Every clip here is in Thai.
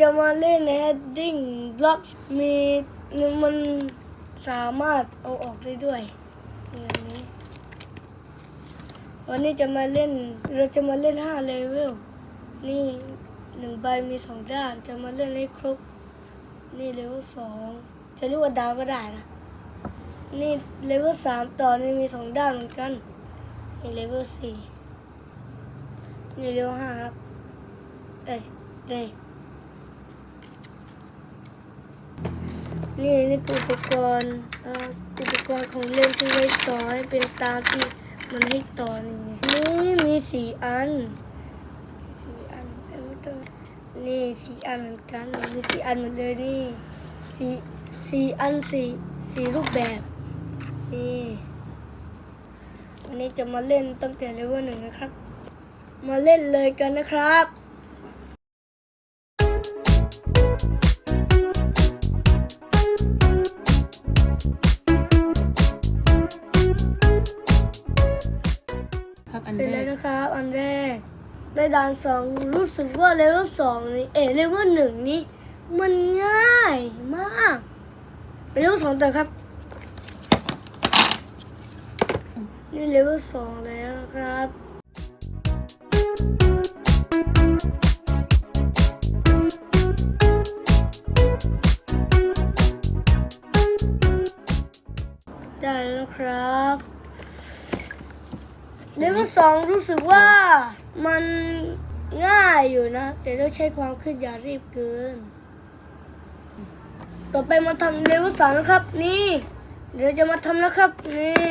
จะมาเล่น heading blocks มีมันสามารถเอาออกได้ด้วยนี่อันนี้ วันนี้จะมาเล่น เราจะมาเล่น5เลเวล นี่หนึ่งใบมีสองด้าน จะมาเล่นให้ครบ นี่เลเวลสองจะเรียกว่าดาวก็ได้นะ นี่เลเวลสามต่อนี่มีสองด้านเหมือนกัน นี่เลเวลสี่นี่เลเวลห้าครับ เอ้ยนี่ นี่นี่ออุปกรณ์อุปกรณ์ของเล่นที่ไว้ต่อให้เป็นตามที่มันให้ต่อนี่นี่มีสี่อันสี่อันอ้ยไม่ต้องนี่สี่อันเหมือนกันมีสี่อันหมดเลยนี่สี่สี่อันสี่สี่รูปแบบนี่วันนี้จะมาเล่นตั้งแต่เลเวลหนึ่งนะครับ มาเล่นเลยกันนะครับ ในด่านสองรู้สึกว่าเลเวลสองนี่เอเลเวลหนึ่งนี่มันง่ายมากเลเวลสองต่อครับ นี่เลเวลสองแล้วครับได้แล้วครับเลเวลสองรู้สึกว่า มันง่ายอยู่นะ แต่ต้องใช้ความขึ้นอย่ารีบเกิน ต่อไปมาทำเลเวลสามนะครับ นี่ เดี๋ยวจะมาทำนะครับ นี่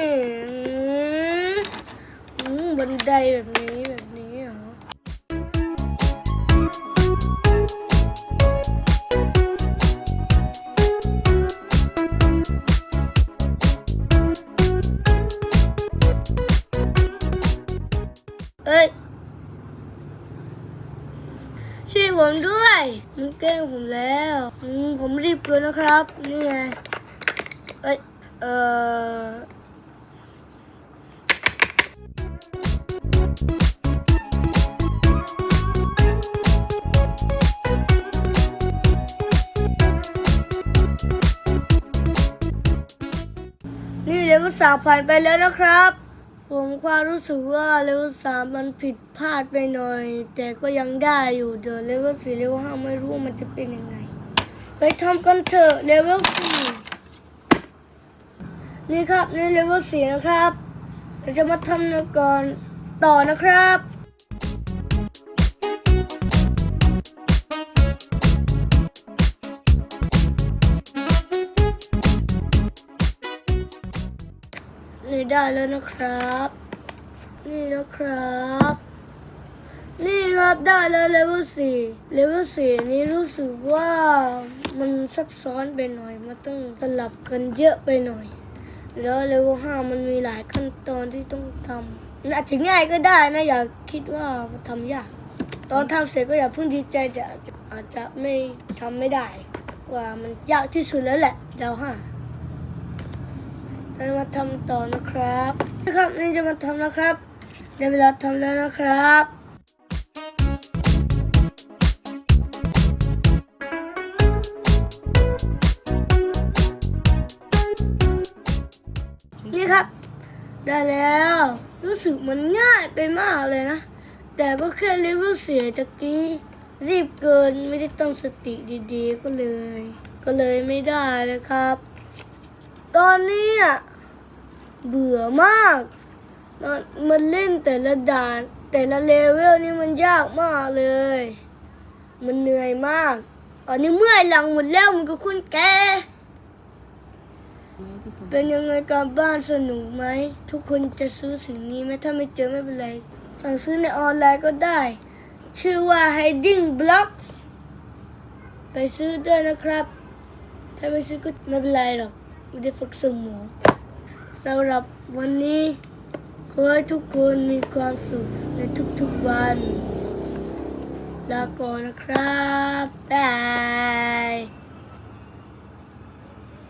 บันไดแบบนี้แบบนี้เหรอเอ้ยช่วย ผมด้วย มันแกล้งผมแล้วผมรีบเกินนะครับ นี่ไง เอ้ย เออนี่เลเวลสามผ่านไปแล้วนะครับ ผมความรู้สึกว่าเลเวลสามมันผิดพลาดไปหน่อย แต่ก็ยังได้อยู่เดี๋ยวเลเวลสี่เลเวลห้าไม่รู้มันจะเป็นยังไง ไปทำกันเถอะเลเวลสี่นี่ครับนี่เลเวลสี่นะครับเราจะมาทำก่อนต่อนะครับ นี่ได้แล้วนะครับ นี่นะครับ นี่ครับได้แล้วเลเวลสี่เลเวลสี่นี้รู้สึกว่ามันซับซ้อนไปหน่อย มันต้องสลับกันเยอะไปหน่อย แล้วเลเวลห้ามันมีหลายขั้นตอนที่ต้องทำนอาจจะง่ายก็ได้นะ อย่าคิดว่ามันทำยาก ตอนทำเสร็จก็อย่าเพิ่งดีใจจะอาจจะไม่ทำไม่ได้ ว่ามันยากที่สุดแล้วแหละเดาวห้า เรามาทำต่อนะครับนะครับนี่จะมาทำนะครับได้เวลาทำแล้วนะครับนี่ครับ ได้แล้ว รู้สึกมันง่ายไปมากเลยนะ แต่ก็แค่เลเวลเสียตะกี้ รีบเกินไม่ได้ตั้งสติดีๆก็เลย ก็เลยไม่ได้เลยครับ ตอนนี้อะเบื่อมากมันมันเล่นแต่ละด่าน แต่ละเลเวลนี่มันยากมากเลย มันเหนื่อยมากตอนนี้เมื่อยหลังหมดแล้วมันก็คุณแก เป็นยังไงการบ้านสนุกไหม ทุกคนจะซื้อสิ่งนี้ไหมถ้าไม่เจอไม่เป็นไร สั่งซื้อในออนไลน์ก็ได้ ชื่อว่า Hiding Blocks ไปซื้อด้วยนะครับ ถ้าไม่ซื้อก็ไม่เป็นไรหรอก ไม่ได้ฝึกสมองสำหรับวันนี้ขอให้ทุกคนมีความสุขในทุกๆวัน ลาก่อนนะครับบาย